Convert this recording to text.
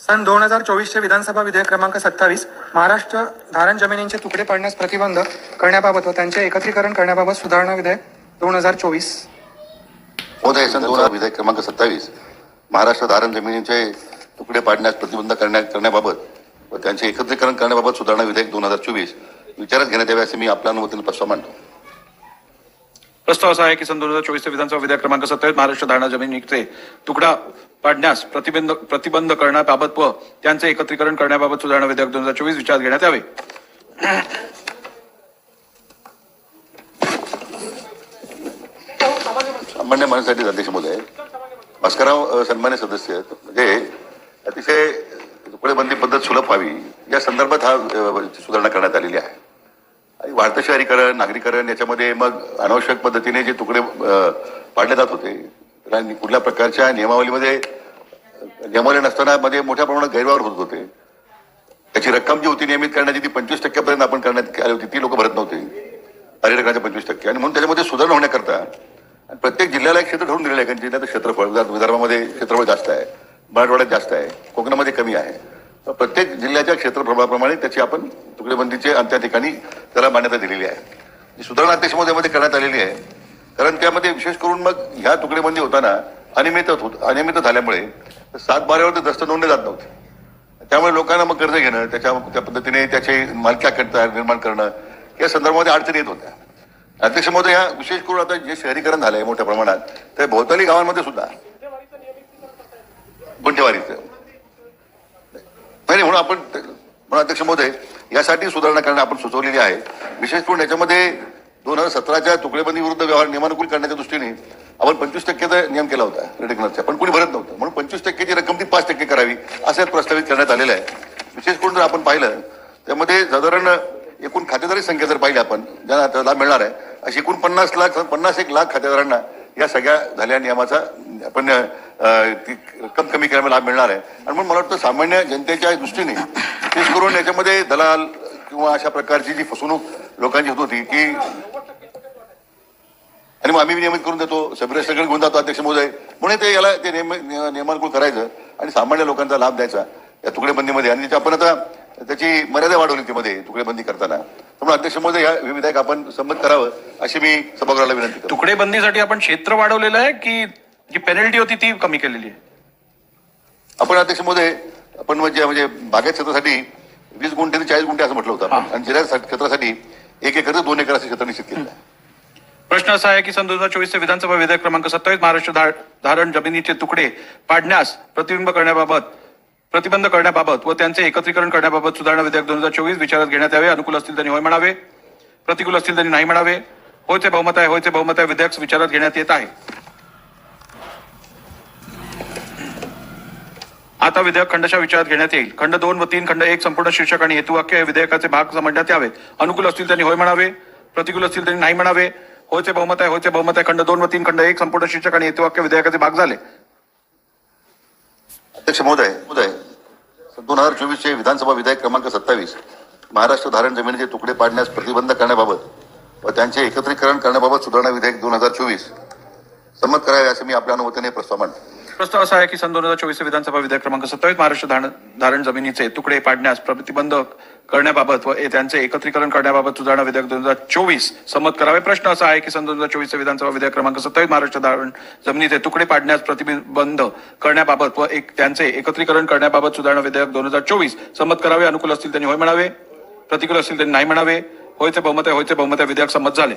सन दोन हजार चोवीसचे विधानसभा विधेयक क्रमांक सत्तावीस महाराष्ट्र धारण जमिनींचे तुकडे पाडण्यास प्रतिबंध करण्याबाबत व त्यांचे एकत्रीकरण करण्याबाबत सुधारणा विधेयक दोन हजार चोवीस. महोदय सन दोन हजार विधेयक क्रमांक सत्तावीस महाराष्ट्र धारण जमिनीचे तुकडे पाडण्यास प्रतिबंध करण्या करण्याबाबत व त्यांचे एकत्रीकरण करण्याबाबत सुधारणा विधेयक दोन हजार चोवीस. विचारात घेण्यात यावे असे मी आपल्या अनुमतीने प्रस्ताव मांडतो. प्रस्ताव असा आहे की सन दोन हजार चोवीस विधानसभा विधेयक क्रमांक सत्तावीस महाराष्ट्र धारणा जमिनीचे तुकडा पाडण्यास प्रतिबंध प्रतिबंध करण्याबाबत व त्यांचे एकत्रीकरण करण्याबाबत सुधारणा विधेयक दोन हजार चोवीस विचारात घेण्यात यावे सामान्य माणसासाठी अध्यक्ष महोदय भास्करराव सन्मान्य सदस्य आहेत. म्हणजे अतिशय तुकडेबंदी पद्धत सुलभ व्हावी या संदर्भात हा सुधारणा करण्यात आलेली आहे आणि वाढतं शहरीकरण नागरीकरण याच्यामध्ये मग अनावश्यक पद्धतीने जे तुकडे पाडले जात होते कुठल्या प्रकारच्या नियमावलीमध्ये नियमावली नसताना मध्ये मोठ्या प्रमाणात गैरवापर होत होते. त्याची रक्कम जी होती नियमित करण्याची ती पंचवीस टक्क्यापर्यंत आपण करण्यात आली होती ती लोक भरत नव्हती. पर्यटकांच्या पंचवीस टक्के. आणि म्हणून त्याच्यामध्ये सुधारणा होण्याकरता आणि प्रत्येक जिल्ह्याला एक क्षेत्र ठरून दिलेलं आहे कारण जिल्ह्याचं क्षेत्रफळ विदर्भामध्ये क्षेत्रफळ जास्त आहे मराठवाड्यात जास्त आहे कोकणामध्ये कमी आहे. तर प्रत्येक जिल्ह्याच्या क्षेत्रप्रभावाप्रमाणे त्याची आपण तुकडेबंदीचे आणि त्या ठिकाणी त्याला मान्यता दिलेली आहे. सुधारणा सुधारणा अध्यक्षमध्ये करण्यात आलेली आहे कारण त्यामध्ये विशेष करून मग ह्या तुकडेबंदी होताना अनियमित होत अनियमित झाल्यामुळे सात बारावर दस्त नोंदले जात नव्हते. त्यामुळे लोकांना मग कर्ज घेणं त्याच्या त्या पद्धतीने त्याचे मालकी तयार निर्माण करणं या संदर्भामध्ये अडचणी येत होत्या. अध्यक्ष महोदय या विशेष करून आता जे शहरीकरण झालंय मोठ्या प्रमाणात ते भोवताली गावांमध्ये सुद्धा. गुंठेवारीचं. नाही म्हणून आपण म्हणून अध्यक्ष महोदय यासाठी सुधारणा करणं आपण सुचवलेली आहे. विशेष करून याच्यामध्ये दोन हजार सतराच्या तुकडेबंदी विरुद्ध व्यवहार नियमानुकूल करण्याच्या दृष्टीने आपण पंचवीस टक्केचा नियम केला होता रेडिकनरचा पण कोणी भरत नव्हतं. म्हणून पंचवीस टक्केची रक्कम ती पाच टक्के करावी असं प्रस्तावित करण्यात आलेलं आहे. विशेष करून जर आपण पाहिलं त्यामध्ये साधारण एकूण खातेदारी संख्या जर पाहिली आपण ज्यांना आता लाभ मिळणार आहे अशी एकूण पन्नास लाख पन्नास एक लाख खातेदारांना या सगळ्या झालेल्या नियमाचा आपण ती रक्कम कमी केल्यामुळे लाभ मिळणार आहे. आणि म्हणून मला वाटतं सामान्य जनतेच्या दृष्टीने विशेष करून याच्यामध्ये दलाल किंवा अशा प्रकारची जी फसवणूक लोकांची होत होती की आणि मग आम्ही नियमित करून देतो. सगळे घेऊन जातो अध्यक्ष महोदय. म्हणून ते याला ते नियम निय- नियमानुकूल करायचं आणि सामान्य लोकांचा लाभ द्यायचा या तुकडेबंदीमध्ये. आणि आपण आता त्याची मर्यादा वाढवली ती मध्ये तुकडेबंदी करताना. त्यामुळे अध्यक्ष महोदय या विधेयक आपण संमत करावं अशी मी सभागृहाला विनंती तुकडेबंदीसाठी आपण क्षेत्र वाढवलेलं आहे की जी पेनल्टी होती ती कमी केलेली आहे? आपण अध्यक्ष महोदय आपण म्हणजे म्हणजे बागायत क्षेत्रासाठी वीस गुंठे चाळीस गुंठे असं म्हटलं होतं. आणि जिल्हा क्षेत्रासाठी एक एकर ते दोन एकर असं क्षेत्र निश्चित केलं. आहे प्रश्न असा आहे की सन दोन हजार चोवीसचे विधानसभा विधेयक क्रमांक सत्तावीस महाराष्ट्र धारण जमिनीचे तुकडे पाडण्यास प्रतिबिंब करण्याबाबत प्रतिबंध करण्याबाबत व त्यांचे एकत्रीकरण करण्याबाबत सुधारणा विधेयक दोन हजार चोवीस विचारात घेण्यात यावे. अनुकूल असतील त्यांनी होय म्हणावे. प्रतिकूल असतील त्यांनी नाही म्हणावे. होयचे बहुमत आहे होयचे बहुमत आहे विधेयक विचारात घेण्यात येत आहे. आता विधेयक खंडशा विचारात घेण्यात येईल. खंड दोन व तीन खंड एक संपूर्ण शीर्षक आणि हेतुवाक्य हे विधेयकाचे भाग समजण्यात यावेत. अनुकूल असतील त्यांनी होय म्हणावे. प्रतिकूल असतील त्यांनी नाही म्हणावे. होयचे बहुमत आहे होयचे बहुमत आहे. खंड दोन व तीन खंड एक संपूर्ण शीर्षक आणि हेतुवाक्य विधेयकाचे भाग झाले. अध्यक्ष महोदय महोदय दोन हजार चोवीस चे विधानसभा विधेयक क्रमांक सत्तावीस महाराष्ट्र धारण जमिनीचे तुकडे पाडण्यास प्रतिबंध करण्याबाबत व त्यांचे एकत्रीकरण करण्याबाबत सुधारणा विधेयक दोन हजार चोवीस संमत करावे असे मी आपल्या अनुमतीने प्रस्ताव मांडतो. प्रस्ताव असा आहे की सन दोन हजार चोवीस विधानसभा विधेयक क्रमांक सत्तावीस महाराष्ट्र धारण धारण जमिनीचे तुकडे पाडण्यास प्रतिबंध करण्याबाबत व त्यांचे एकत्रीकरण करण्याबाबत सुधारणा विधेयक दोन हजार चोवीस संमत करावे. प्रश्न असा आहे की सन दोन हजार चोवीस विधानसभा विधेयक क्रमांक सत्तावीस महाराष्ट्र धारण जमिनीचे तुकडे पाडण्यास प्रतिबंध करण्याबाबत व एक त्यांचे एकत्रीकरण करण्याबाबत सुधारणा विधेयक दोन हजार चोवीस संमत करावे. अनुकूल असतील त्यांनी होय म्हणावे. प्रतिकूल असतील त्यांनी नाही म्हणावे. होयचे बहुमत होयचे बहुमत विधेयक संमत झाले.